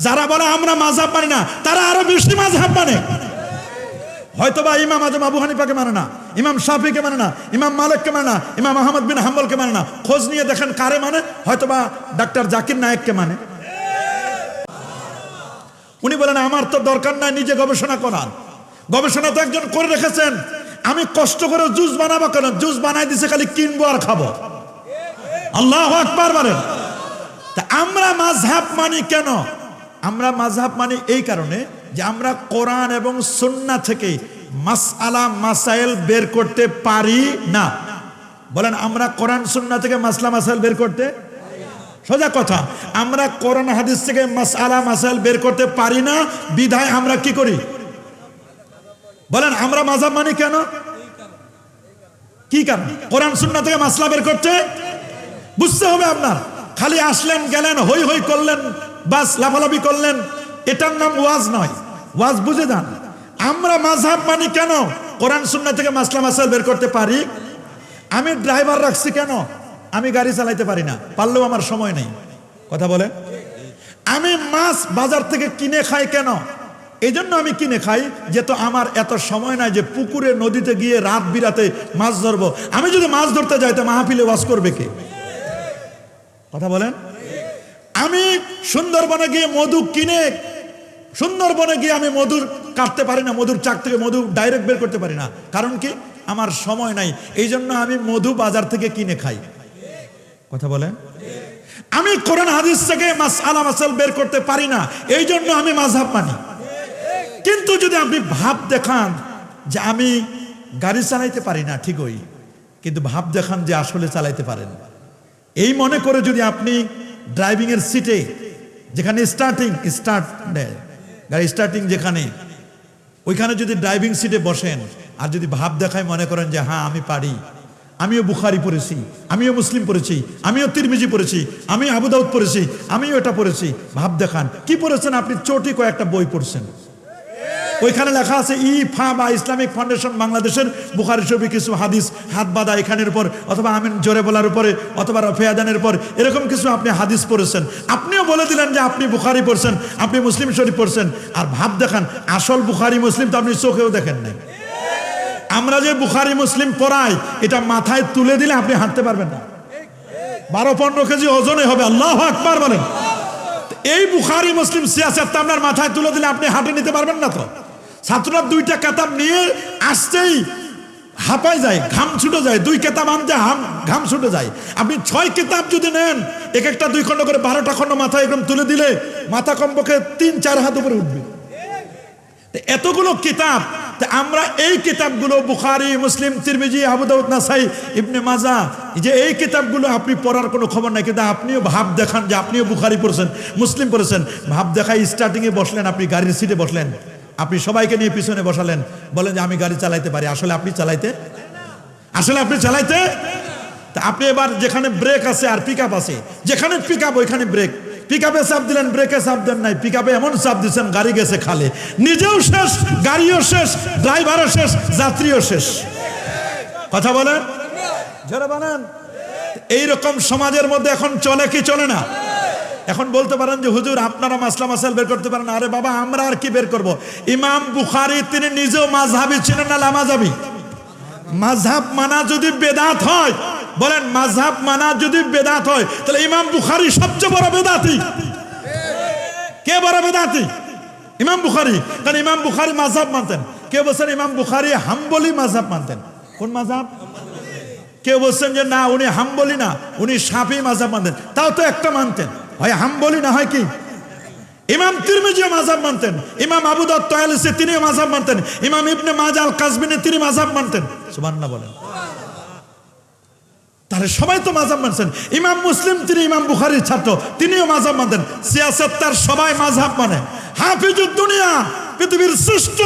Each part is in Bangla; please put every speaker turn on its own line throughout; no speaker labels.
যারা বলে আমরা মাঝহাব মানি না, তারা আরও বেশি মাঝহাব মানে। হয়তোবা ইমাম আজম আবু হানিফাকে মানে না, ইমাম শাফিকে মানে না, ইমাম মালিককে মানে না, ইমাম আহমদ বিন হাম্বলকে মানে না। খোঁজ নিয়ে দেখেন কারে মানে হয়তোবা ডাক্তার জাকির নায়েককে মানে। উনি বলেন, আমার তো দরকার নাই নিজে গবেষণা করার। গবেষণা তো একজন করে রেখেছেন। আমি কষ্ট করে জুস বানাবো কেন? জুস বানাই দিছে খালি কিনবো আর খাব। আল্লাহ আকবার বলেন। তা আমরা মাঝহাব মানি কেন? আমরা মাঝহাব মানি এই কারণে যে আমরা কোরআন এবং সুন্না থেকে মাসআলা, মাসাইল বের করতে পারি না। বলেন, আমরা কোরআন সুন্না থেকে মাসলা মাসাইল বের করতে সোজা কথা, আমরা কোরআন, হাদিস থেকে মাসআলা, মাসাইল বের করতে পারি না, বিধায় আমরা কি করি? বলেন, আমরা মাঝহাব মানি কেন? কি কারণ? কোরআন সুন্না থেকে মাসলা বের করতে? বুঝতে হবে আপনার। খালি আসলেন, গেলেন, হই হই করলেন বাস লাফালাফি করলেন। এটার নাম ওয়াজ নয়। ওয়াজ বুঝে যান আমরা মাঝহাব মানি কেন? কোরআন সুন্না থেকে মাসলা মাসাল বের করতে পারি? আমি ড্রাইভার রাখছি কেন? আমি গাড়ি চালাইতে পারি না। পারলেও আমার সময় নেই। কথা বলে আমি মাছ বাজার থেকে কিনে খাই কেন? এই জন্য আমি কিনে খাই যে তো আমার এত সময় নাই যে পুকুরে, নদীতে গিয়ে রাত বিরাতে মাছ ধরবো। আমি যদি মাছ ধরতে যাই, তো মাহফিলে ওয়াজ করবে কে? কথা বলেন। আমি সুন্দরবনে গিয়ে মধু কিনে, সুন্দরবনে গিয়ে আমি মধুর কাটতে পারি না, মধুর চাক থেকে মধু ডাইরেক্ট বের করতে পারি না। কারণ কি? আমার সময় নাই। এই জন্য আমি মধু বাজার থেকে কিনে খাই। কথা বলেন? আমি কোরআন হাদিস থেকে মাস আলা মাসাল বের করতে পারি না। এই জন্য আমি মাঝহাব মানি। কিন্তু যদি আপনি ভাব দেখান যে আমি গাড়ি চালাইতে পারি না, ঠিকই। কিন্তু ভাব দেখান যে আসলে চালাইতে পারেন। এই মনে করে যদি আপনি ড্রাইভিং এর সিটে যেখানে স্টার্টিং স্টার্ট দেয়। গাড়ি স্টার্টিং যেখানে, ওইখানে যদি ড্রাইভিং সিটে বসেন, আর যদি ভাব দেখায়, মনে করেন যে হ্যাঁ আমি পারি। আমিও বুখারি পড়েছি, আমিও মুসলিম পড়েছি, আমিও তিরমিজি পড়েছি আমি আবুদাউদ পড়েছি, আমিও এটা পড়েছি। ভাব দেখান। কি পড়েছেন? আপনি চটি কয়েকটা বই পড়ছেন। ওইখানে লেখা আছে, ই ফা বা ইসলামিক ফাউন্ডেশন বাংলাদেশের বুখারি ছবি কিছু হাদিস, হাত বাঁধা এখানের উপর, অথবা আমিন জোরে বলার উপরে, অথবা রফেয়াদানের উপর, এরকম কিছু আপনি হাদিস পড়েছেন। আপনিও বলে দিলেন যে আপনি বুখারি পড়ছেন, আপনি মুসলিম শরীফ পড়ছেন। আর ভাব দেখান, আসল বুখারি মুসলিম তো আপনি চোখেও দেখেন নাই। আমরা যে বুখারি মুসলিম পড়াই, এটা মাথায় তুলে দিলে আপনি হাঁটতে পারবেন না। বারো পনেরো কেজি ওজনে হবে, আল্লাহ আকবার বলেন। এই বুখারি মুসলিম সিয়াসত আপনার মাথায় তুলে দিলে আপনি হাঁটে নিতে পারবেন না তো। ছাত্ররা দুইটা কেতাব নিয়ে আসতেই হাঁপায় যায়, ঘাম ছুটে যায়। দুই কেতাব আনতে হাম ঘাম ছুটে যায়। আপনি ছয় কেতাব যদি নেন, এক একটা দুই খণ্ড করে বারোটা খণ্ড মাথায় একদম তুলে দিলে মাথা কমপক্ষে তিন চার হাত উপরে উঠবে। এতগুলো কিতাব আমরা এই কিতাবগুলো বুখারি, মুসলিম, তিরমিজি, আবুদাউদ, নাসাই, ইবনে মাজা যে এই কিতাবগুলো আপনি পড়ার কোনো খবর নাই, কিন্তু আপনিও ভাব দেখান যে আপনিও বুখারি পড়েছেন, মুসলিম পড়েছেন। ভাব দেখাই স্টার্টিংয়ে বসলেন, আপনি গাড়ির সিটে বসলেন। আপনি সবাইকে নিয়ে পিছনে বসালেন, বলেন যে আমি গাড়ি চালাইতে পারি। আসলে আপনি চালাইতে? আসলে আপনি চালাইতে? আপনি এবার যেখানে ব্রেক আছে আর পিক আছে, যেখানে পিক ওইখানে ব্রেক। পিক আপে চাপ দিলেন, ব্রেকে চাপ দেন নাই। পিক আপে এমন চাপ দিচ্ছেন, গাড়ি গেছে খালে। নিজেও শেষ, গাড়িও শেষ, ড্রাইভারও শেষ, যাত্রীও শেষ। কথা বলেন? জোরে বলেন। এইরকম সমাজের মধ্যে এখন চলে কি চলে না? এখন বলতে পারেন যে, হুজুর, আপনারা মাসলা মাসাল বের করতে পারেন আরে বাবা, আমরা আর কি বের করব? ইমাম বুখারি, তিনি নিজেও মাঝহাবি ছিলেন না লামাজাবি? মাঝহাব মানা যদি বেদাত হয়, বলেন মাঝহাব মানা যদি বেদাত হয়, তাহলে ইমাম বুখারি সবচেয়ে বড় বেদাতি। কে বড় বেদাতি? ইমাম বুখারি। কারণ ইমাম বুখারি মাঝহাব মানতেন। কে বলছেন ইমাম বুখারি হাম্বলি মাঝহাব মানতেন। কোন মাঝহাব কেউ বলছেন যে, না, উনি হাম্বলি না, উনি সাফি মাঝহাব মানতেন। তাও তো একটা মানতেন। হয় হাম্বলি না, হয় কি? ইমাম তিরমিজিও মাঝহাব মানতেন, ইমাম আবু দত্ত আলিসে তিনিও মাঝহাব মানতেন, ইমাম ইবনে মাজাল কাজবিনে তিনি মাঝহাব মানতেন। সুবহানাল্লাহ বলেন। তাহলে সবাই তো মাঝহাব মানছেন। ইমাম মুসলিম, তিনি ইমাম বুখারীর ছাত্র, তিনিও মাজাব মানতেন। সিয়াসত তার সবাই মাঝহাব মানে। হাফিজুদ দুনিয়া পৃথিবীর শ্রেষ্ঠ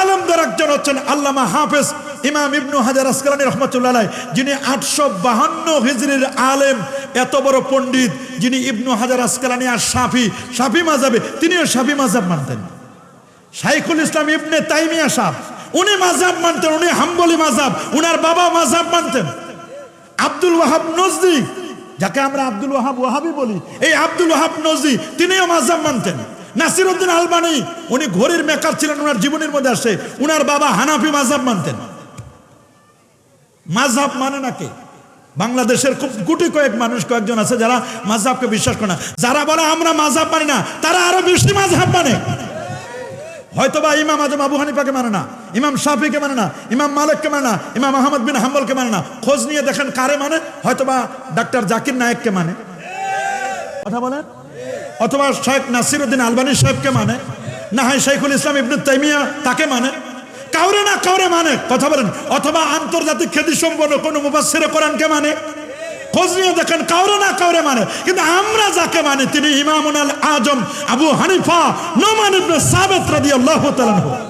আলমদের একজন হচ্ছেন আল্লামা হাফেজ ইমাম ইবনু হাজার আসকালানি রহমতুল্লাহ যিনি আটশো বাহান্ন হিজরির আলেম। এত বড় পণ্ডিত যিনি ইবনু হাজার আসকালানি আর সাফি সাফি মাজাবে তিনিও সাফি মাজাব মানতেন। শাইখুল ইসলাম ইবনে তাইমিয়া সাহ উনি মাজাব মানতেন, উনি হাম্বলি মাজাব উনার বাবা মাজাব মানতেন। আব্দুল ওয়াহাব নজদি, যাকে আমরা আব্দুল ওয়াহাব ওয়াহাবি বলি, এই আব্দুল ওয়াহাব নজদি, তিনিও মাজাব মানতেন। নাসির উদ্দিন আলবানি, উনি ঘড়ির মেকার ছিলেন ওনার জীবনের মধ্যে আসে, উনার বাবা হানাফি মাজাব মানতেন। মাঝহাব মানে নাকি বাংলাদেশের খুব গুটি কয়েক মানুষ, কয়েকজন আছে যারা মাঝহাবকে বিশ্বাস করে না। যারা বলে, আমরা মাঝহাব মানি না, তারা আরও বেশি মাঝহাব মানে। হয়তোবা ইমাম আজম আবু হানিফাকে মানে না, ইমাম শাফিকে মানে না, ইমাম মালিককে মানে না, ইমাম আহমদ বিন হাম্বলকে মানে না। খোঁজ নিয়ে দেখেন কারে মানে হয়তোবা ডাক্তার জাকির নায়েককে মানে। কথা বলেন? অথবা শেখ নাসির উদ্দিন আলবানী সাহেবকে মানে না হয় শেখুল ইসলাম ইবনু তাইমিয়া তাকে মানে। কাউরে না, কাউরে মানে? কথা বলেন। অথবা আন্তর্জাতিক খ্যাতি সম্পন্ন কোন মুবাসের কোরআনকে মানে? খোঁজ নিয়ে দেখেন, কাউরে না, কাউরে মানে। কিন্তু আমরা যাকে মানে তিনি ইমামুন আল আজম, আবু হানিফা, নোমান ইবনে সাবেত রাদিয়াল্লাহু তাআলা।